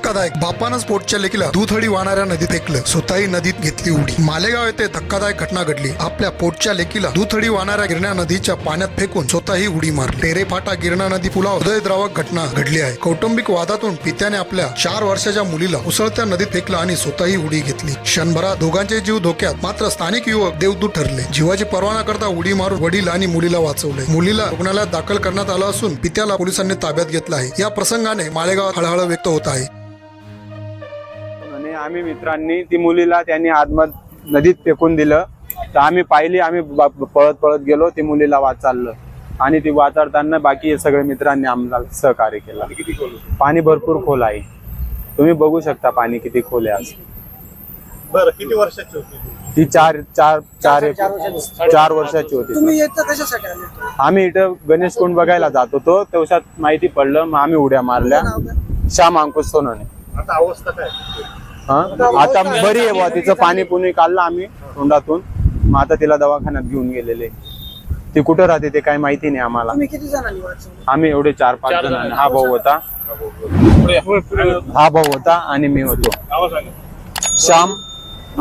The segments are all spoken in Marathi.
धक्कादायक. बापानच पोटच्या लेकीला दुथडी वाहणाऱ्या नदीत फेकलं स्वतःही नदीत घेतली उडी. मालेगाव येथे धक्कादायक घटना घडली. आपल्या पोटच्या लेकीला दुथडी वाहणाऱ्या गिरणा नदीच्या पाण्यात फेकून स्वतःही उडी मारली. टेरेफाटा गिरणा नदी पुलाव हृदयद्रावक घटना घडली आहे. कौटुंबिक वादातून पित्याने आपल्या चार वर्षाच्या मुलीला उसळत्या नदीत फेकलं आणि स्वतःही उडी घेतली. क्षणभरात दोघांचे जीव धोक्यात मात्र स्थानिक युवक देवदूत ठरले. जीवाची पर्वा न करता उडी मारून वडील आणि मुलीला वाचवले मुलीला रुग्णालयात दाखल करण्यात आलं असून पित्याला पोलिसांनी ताब्यात घेतलं आहे. या प्रसंगाने मालेगावात हळहळ व्यक्त होत आहे. आणि आम्ही मित्रांनी ती मुलीला त्यांनी आतमध नदीत फेकून दिलं. तर आम्ही पाहिली आम्ही पळत पळत गेलो ती मुलीला वाचारलं आणि ती वाचारताना बाकी सगळ्या मित्रांनी आम्हाला सहकार्य केलं. पाणी भरपूर खोल आहे. तुम्ही बघू शकता पाणी किती खोल आहे आज. बरं किती वर्षाची होती? ती? चार चार चार एक- चार वर्षाची होती. आम्ही इथं गणेश कुंड बघायला जात होतो. तेवढ्यात माहिती पडलं मग आम्ही उड्या मारल्या. श्याम अंकुश सोनवणे. आता अवस्था काय? आता बरी आहे बुवा तिचं पाणी पुणी काढलं आम्ही तोंडातून. मग आता तिला दवाखान्यात घेऊन गेलेले. ती कुठं राहते ते काही माहिती नाही आम्हाला. तुम्ही किती जणांनी वाचवलं? आम्ही एवढे चार पाच जण. हा भाऊ होता. हा भाऊ होता आणि मी होतो. श्याम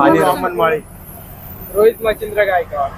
आणि रामन माळी रोहित मच्छिंद्र गायकवाड